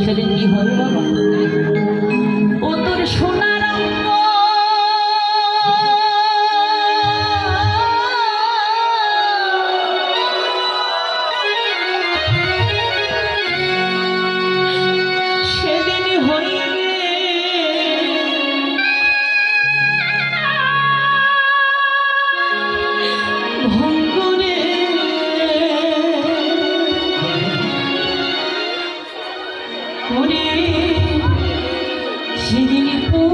সেদিন কি হবে বাবা ও তোর সোনার ওরে সেদিন পুরে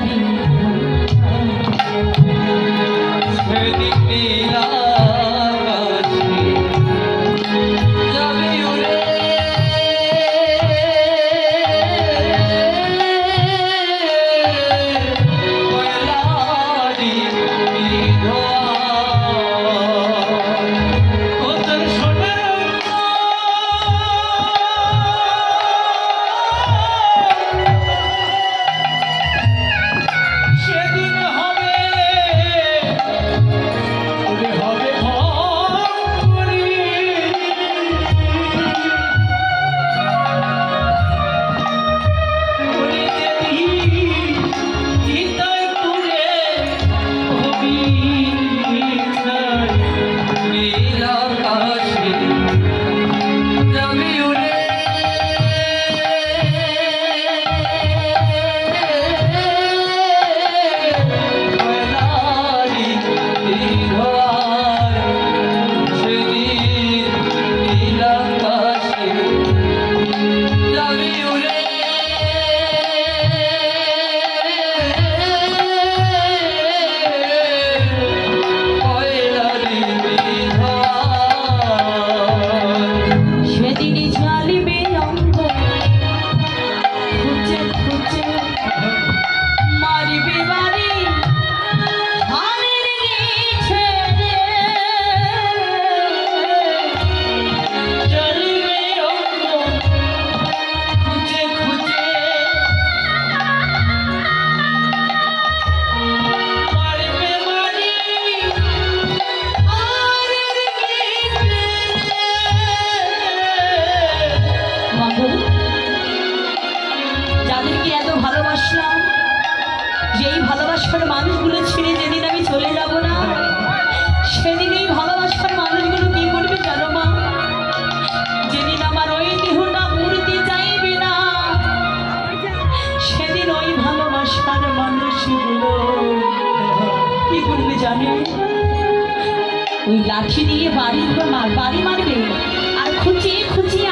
পহেলারি সেদিন যাদেরকে এত ভালোবাসলাম, যেই ভালোবাসার মানুষগুলো ছেড়ে যেদিন আমি চলে যাব না, সেদিন এই ভালোবাসার মানুষগুলো কি করবে জানো মা? যেদিন আমার ওই দেহটা মূর্তি চাইবে না, সেদিন ওই ভালোবাসার মানুষগুলো কি করবে জানে? ওই লাঠি দিয়ে বাড়ি বাড়ি মারবে, আর খুঁচিয়ে খুঁচিয়ে